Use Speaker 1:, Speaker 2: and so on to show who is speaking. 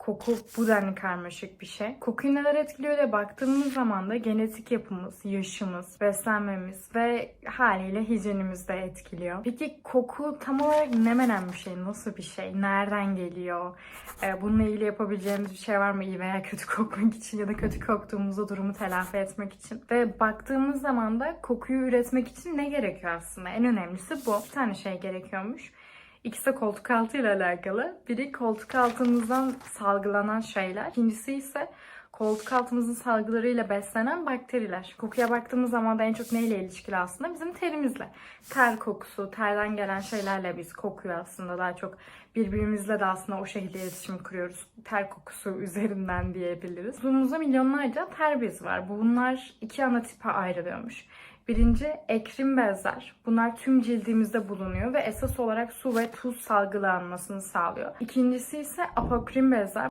Speaker 1: koku bu denli karmaşık bir şey. Kokuyu neler etkiliyor diye baktığımız zaman da genetik yapımız, yaşımız, beslenmemiz ve haliyle hijyenimiz de etkiliyor. Peki koku tam olarak ne menen bir şey? Nasıl bir şey? Nereden geliyor? Ee, bununla ilgili yapabileceğimiz bir şey var mı iyi veya kötü kokmak için ya da kötü koktuğumuzda durumu telafi etmek için? Ve baktığımız zaman da kokuyu üretmek için ne gerekiyor aslında? En önemlisi bu. Bir tane şey gerekiyormuş. İkisi de koltuk altı ile alakalı. Biri koltuk altımızdan salgılanan şeyler. İkincisi ise koltuk altımızın salgılarıyla beslenen bakteriler. Kokuya baktığımız zaman da en çok neyle ilişkili aslında? Bizim terimizle. Ter kokusu, terden gelen şeylerle biz kokuyu aslında daha çok birbirimizle de aslında o şekilde iletişim kuruyoruz. Ter kokusu üzerinden diyebiliriz. Vücudumuzda milyonlarca ter bezi var. Bunlar iki ana tipe ayrılıyormuş. Birinci ekrim bezler. Bunlar tüm cildimizde bulunuyor ve esas olarak su ve tuz salgılanmasını sağlıyor. İkincisi ise apokrin bezler.